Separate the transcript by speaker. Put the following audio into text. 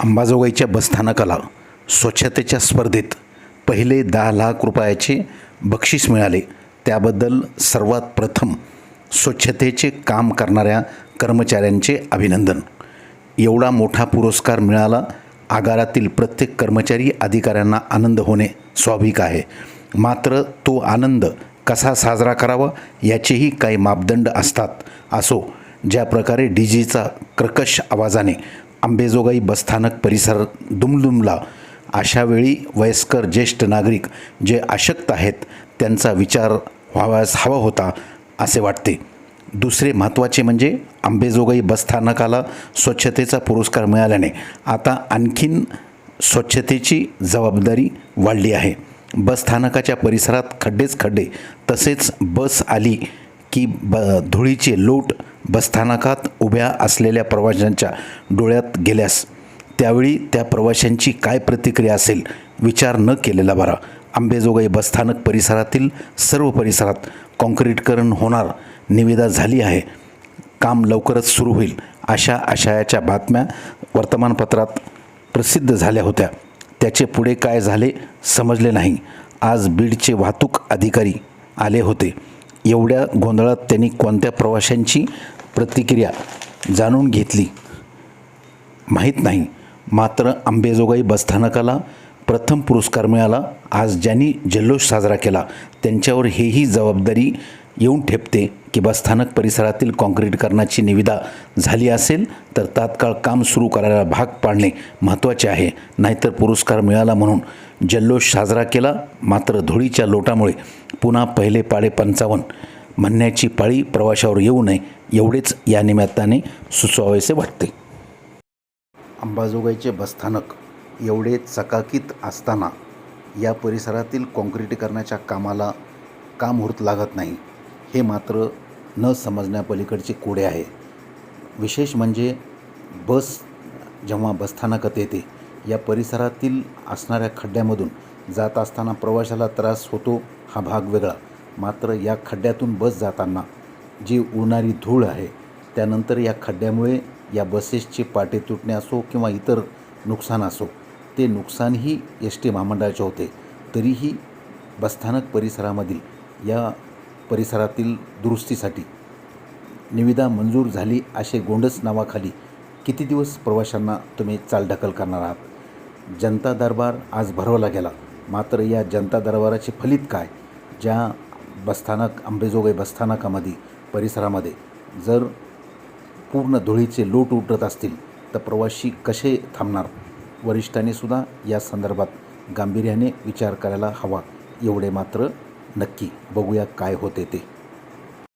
Speaker 1: अंबाजोगाईच्या बसस्थानकाला स्वच्छतेच्या स्पर्धेत पहिले दहा लाख रुपयाचे बक्षीस मिळाले. त्याबद्दल सर्वात प्रथम स्वच्छतेचे काम करणाऱ्या कर्मचाऱ्यांचे अभिनंदन. एवढा मोठा पुरस्कार मिळाला आगारातील प्रत्येक कर्मचारी अधिकाऱ्यांना आनंद होणे स्वाभाविक आहे. मात्र तो आनंद कसा साजरा करावा याचेही काही मापदंड असतात. असो ज्या प्रकारे डी जीचा कर्कश आवाजाने आंबेजोगाई बसस्थानक परिसर दुमदुमला अशावेळी वयस्कर ज्येष्ठ नागरिक जे अशक्त आहेत त्यांचा विचार व्हावास हवा होता असे वाटते. दुसरे महत्त्वाचे म्हणजे आंबेजोगाई बसस्थानकाला स्वच्छतेचा पुरस्कार मिळाल्याने आता आणखीन स्वच्छतेची जबाबदारी वाढली आहे. बसस्थानकाच्या परिसरात खड्डेच खड्डे तसेच बस आली की ब धुळीचे लोट बसस्थानकात उभ्या असलेल्या प्रवाशांच्या डोळ्यात गेल्यास त्यावेळी त्या प्रवाशांची काय प्रतिक्रिया असेल विचार न केलेला बरा. आंबेजोगाई बसस्थानक परिसरातील सर्व परिसरात काँक्रीटकरण होणार निविदा झाली आहे. काम लवकरच सुरू होईल अशा आशयाच्या बातम्या वर्तमानपत्रात प्रसिद्ध झाल्या होत्या. त्याचे पुढे काय झाले समजले नाही. आज बीडचे वाहतूक अधिकारी आले होते. एवढ्या गोंधळात त्यांनी कोणत्या प्रवाशांची प्रतिक्रिया जाणून घेतली. माहीत नाही मात्र आंबेजोगाई बसस्थानकाला प्रथम पुरस्कार मिळाला. आज ज्यांनी जल्लोष साजरा केला त्यांच्यावर हेही जबाबदारी येऊन ठेपते की बसस्थानक परिसरातील काँक्रीटकरणाची निविदा झाली असेल तर तात्काळ काम सुरू करायला भाग पाडणे महत्त्वाचे आहे. नाहीतर पुरस्कार मिळाला म्हणून जल्लोष साजरा केला मात्र धुळीच्या लोटामुळे पुन्हा पहिले पाडे पंचावन्न म्हणण्याची पाळी प्रवाशावर येऊ नये एवढेच या निमित्ताने सुचवावेसे वाटते. अंबाजोगाईचे बसस्थानक एवढे चकाकीत असताना या परिसरातील काँक्रीटीकरणाच्या कामाला का मुहूर्त लागत नाही हे मात्र न समजण्यापलीकडचे कोडे आहे. विशेष म्हणजे बस जेव्हा बसस्थानकात येते या परिसरातील असणाऱ्या खड्ड्यामधून जात असताना प्रवाशाला त्रास होतो हा भाग वेगळा. मात्र या खड्ड्यातून बस जाताना जी उडणारी धूळ आहे त्यानंतर या खड्ड्यामुळे या बसेसचे पाटे तुटणे असो किंवा इतर नुकसान असो ते नुकसानही एस टी महामंडळाचे होते. तरीही बसस्थानक परिसरामधील या परिसरातील दुरुस्तीसाठी निविदा मंजूर झाली असे गोंडस नावाखाली किती दिवस प्रवाशांना तुम्ही चालढकल करणार आहात? जनता दरबार आज भरवला गेला. मात्र या जनता दरबाराचे फलित काय? ज्या बसस्थानक अंबेजोगाई बसस्थानकामध्ये परिसरामध्ये जर पूर्ण धुळीचे लोट उठत असतील तर प्रवासी कसे थांबणार? वरिष्ठांनीसुद्धा या संदर्भात गांभीर्याने विचार करायला हवा. एवढे मात्र नक्की बघूया काय होते ते.